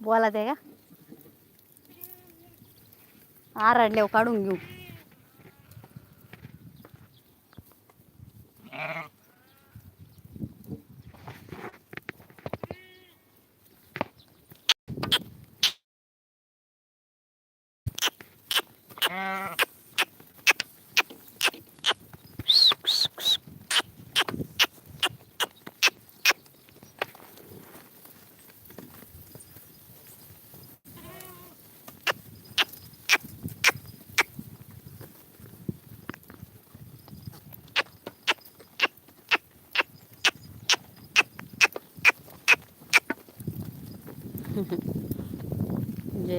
बोला ते का आरडल्यावर काढून घेऊ Yeah.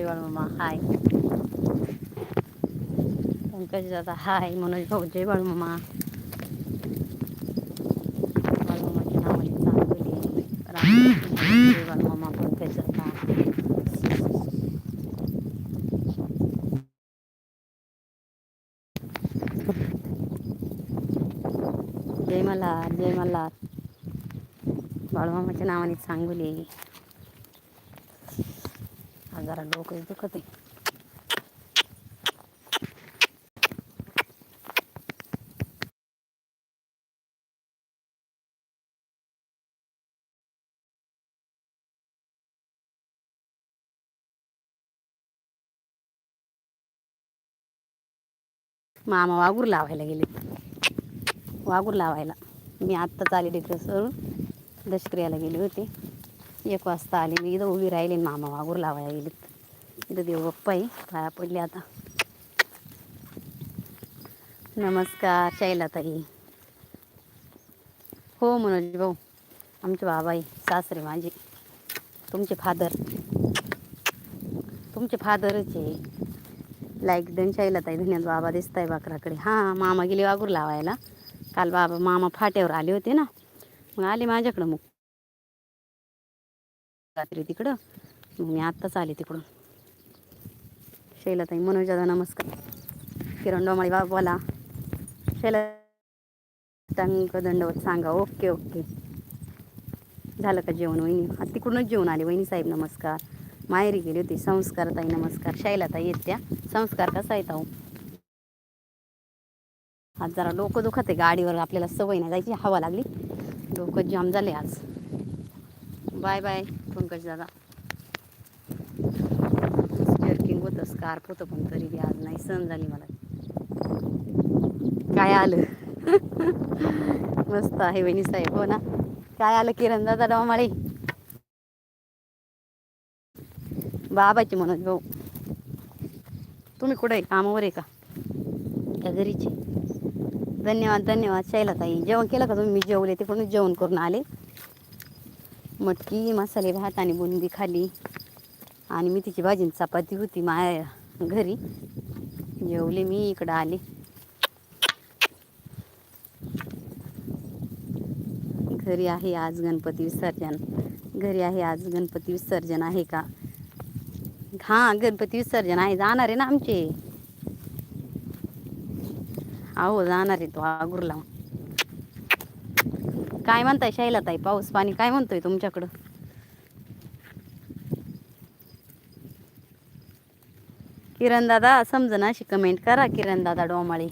बाळूमामा हाय पंकज दादा हाय मनोज भाऊ जय बाळूमामा बाळूमामाची नावाने चांगली राम जय बाळूमामा पंकज दादा जय मल्हार जय मल्हार बाळूमामाच्या नावाने चांगली आणि जरा डोकं दुखत आहे. मामा वागूर लावायला गेले. वागूर लावायला. मी आत्ताच आले डिग्रसवरून दशक्रियाला गेले होते. एक वाजता आली मी. इथं उभी राहिले मामा वागूर लावायला गेलेत. इथं देव बाप्पा आहे पाया पडले आता. नमस्कार शैलाताई. हो मनोज भाऊ आमचे बाबा आहे सासरे माझे तुमचे फादर. तुमचे फादरच आहे. लाईक दोन शैलाताई धन्यवाद बाबा दिसताय बाकराकडे. हां मामा गेले वागूर लावायला. काल बाबा मामा फाट्यावर आले होते ना. मग आले माझ्याकडं मग. रात्री तिकडं. मग मी आत्ताच आले तिकडून. शैलाताई मनोज दादा नमस्कार. किरण डोमाळी बाबा बोला. शैला टंक दंडवत सांगा. Okay okay. झालं का जेवण वहिनी? तिकडूनच जेवण आले वहिनी साहेब नमस्कार. माहेरी गेली होती. संस्कार ताई नमस्कार. शैलाताई येत त्या संस्कार कसा येत आहो आज जरा डोकं दुखत आहे. गाडीवर आपल्याला सवय नाही जायची. हवा लागली. डोकं जाम झाले आज. बाय बाय पंकज दादा. जर्किंग होतं स्कार्फ होतं पण तरी बी आज नाही सहन झाली मला. काय आलं? मस्त आहे वहिनी साहेब हो ना? काय आलं किरण दादा डोमाळे बाबाची मनोज भाऊ. तुम्ही कुठे कामावर आहे का? त्या घरीचे धन्यवाद धन्यवाद. शैलाताई जेवण केलं का तुम्ही? मी जेवले तिकडूनच जेवण करून आले. मटकी मसाले भात आणि बुंदी खाली आणि मी तिची भाजी चपाती होती माया घरी. जेवले मी इकडं आले. घरी आहे आज गणपती विसर्जन. घरी आहे आज गणपती विसर्जन आहे का? हां गणपती विसर्जन आहे. जाणार आहे ना आमचे. अहो जाणार आहे तो आगुरला काय म्हणताय शैलाताई पाऊस पाणी काय म्हणतोय तुमच्याकडं? किरण दादा समजना अशी कमेंट करा किरण दादा डोमाळे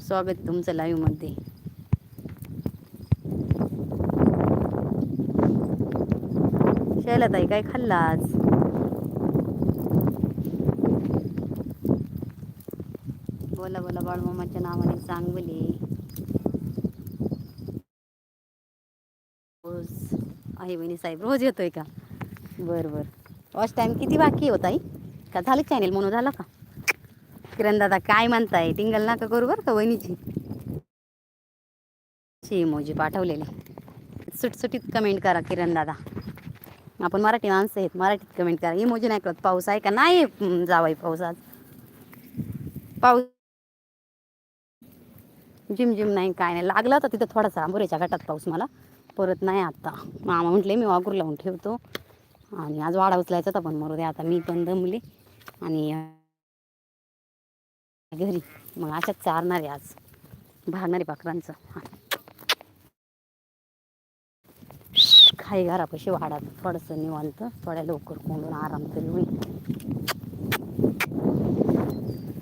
स्वागत तुमचं लाईव्हमध्ये. शैलाताई काय खाल्ला आज? बोला बोला बाळमामाच्या नावाने चांगली रोज आहे वहिनी साहेब रोज येतोय का? बर बर. वॉच टाइम किती बाकी होता आई का झालं चॅनेल म्हणून झालं का? किरण दादा काय म्हणताय? टिंगल नाका करू बरं का वहिनीची? इमोजी पाठवलेले. सुटसुटीत कमेंट करा किरण दादा आपण मराठी माणसं आहेत मराठीत कमेंट करा. इमोजी नाही कळत पाऊस आहे का? नाही हम्म, जावाई पाऊस आज. पाऊस जिम जिम नाही काय नाही. लागला होता तिथं थोडासा आंबोऱ्याच्या घाटात पाऊस मला. परत नाही आता. मामा म्हटले मी वागूर लावून ठेवतो. आणि आज वाडा उचलायचा होता पण मरू दे आता. मी पण दमले. आणि घरी. मग अशाच चारणार आहे आज. भागणार पाखरांचं. हा. घरापाशी वाडा थोडंसं निवांत थोड्या लवकर कोंडून आराम तरी होईल.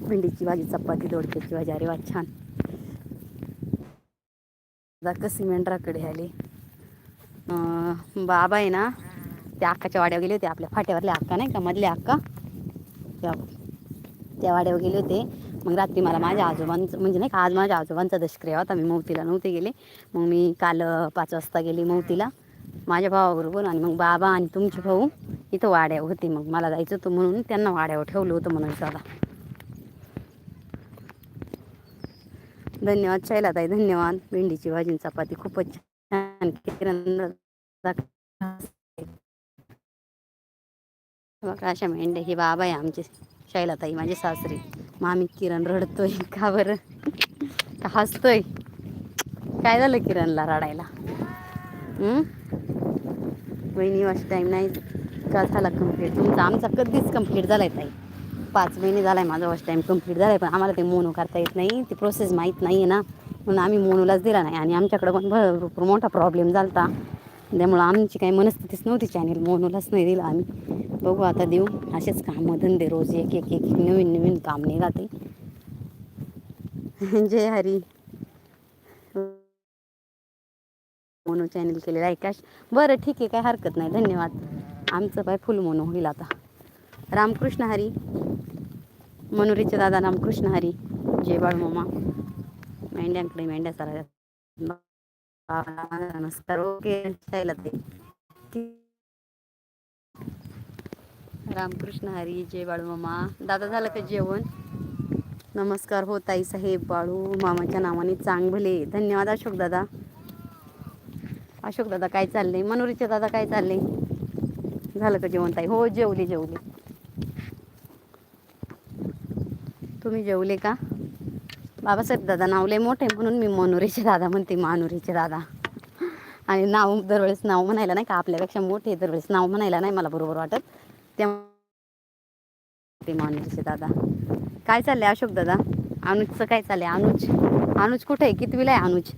भेंडीची भाजी चपाती दोडक्याची भाजी. अरे वा छान. आता कशी मेंढराकडे आले. बाबा आहे ना त्या अक्काच्या वाड्यावर गेले होते आपल्या फाट्यावरल्या अक्का नाही का मधल्या अक्का. त्या त्या वाड्यावर गेले होते. मग रात्री मला माझ्या आजोबांचं म्हणजे नाही का आज माझ्या आजोबांचा दशक्रिया होता मी मौतीला नव्हते गेले. मग मी काल पाच वाजता गेली मौतीला. माझ्या भावाबरोबर आणि मग बाबा आणि तुमचे भाऊ इथं वाड्यावर होते. मग मला जायचं होतं म्हणून त्यांना वाड्यावर ठेवलं होतं म्हणून दादा धन्यवाद शैलाताई धन्यवाद. भेंडीची भाजी चपाती खूपच अशा मेंढे ही बाबा आहे आमची शैलाताई माझे सासरी. मामी किरण? रडतोय. का बरं का हसतोय? काय झालं? किरणला रडायला. बहिणी वाश टाईम नाही का झाला कंप्लीट तुमचा आमचा कधीच कंप्लीट झालाय ताई पाच महिने झालाय माझा वॉच टाईम कंप्लीट झालाय पण आम्हाला ते मोनो करता येत नाही. ती प्रोसेस माहीत नाही आहे ना. म्हणून आम्ही मोनूलाच दिला नाही. आणि आमच्याकडं पण भरपूर मोठा प्रॉब्लेम झाला होता त्यामुळं आमची काही मनस्थितीच नव्हती चॅनेल मोनूलाच नाही दिला आम्ही. बघू आता देऊ. असेच कामं धंदे रोज एक एक एक नवीन नवीन काम नाही राहते जय हरी. मोनो चॅनल केलेलं आहे कॅश बरं ठीक आहे. काय हरकत नाही. धन्यवाद. आमचं पाय फुल मोनो होईल आता. रामकृष्ण हरी. मनोरीचे दादा रामकृष्ण हरी. जय बाळमामा. मेंढ्यांकडे मेंढ्या सारा नमस्कार. ओके ते रामकृष्ण हरी जय बाळू मामा. दादा झालं का जेवण? नमस्कार हो ताई साहेब बाळू मामाच्या नावाने चांगले धन्यवाद अशोक दादा. अशोक दादा काय चाललंय? मनोरीचे दादा काय चाललंय? झालं का जेवण ताई? हो जेवले जेवले. तुम्ही जेवले का? बाबासाहेब दादा नाव लय मोठे म्हणून मी मनोरीचे दादा म्हणते मानुरीचे दादा. आणि नाव दरवेळेस नाव म्हणायला नाही का आपल्यापेक्षा मोठे दरवेळेस नाव म्हणायला नाही मला बरोबर वाटत. ते मानुरीचे दादा. काय चाललंय अशोक दादा? अनुजचं काय चाललंय? अनुज. अनुज कुठे आहे? कितवीला आहे अनुज?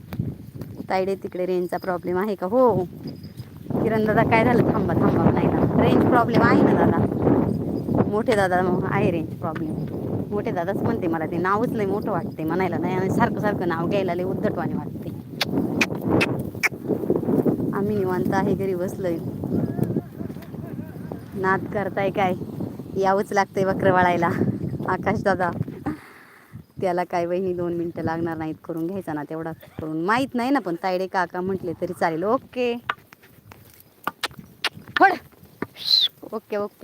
तायडे तिकडे रेंजचा प्रॉब्लेम आहे का? हो. किरण दादा काय झालं? थांबा थांबा नाही रेंज प्रॉब्लेम आहे ना दादा? मोठे दादा मग आहे रेंज प्रॉब्लेम. मोठे दादाच म्हणते मला ते नावच लय मोठं वाटते म्हणायला नाही आणि सारखं सारखं नाव घ्यायला लय उद्धटवाने वाटते. आम्ही निवांत आहे घरी बसलोय. नाद करताय काय? यावंच लागतंय वक्र वाळायला आकाश दादा त्याला काय वही दोन मिनटं लागणार नाहीत करून घ्यायचा ना तेवढा करून. माहीत नाही ना पण तायडे काका म्हटले तरी चालेल. ओके. Okay okay.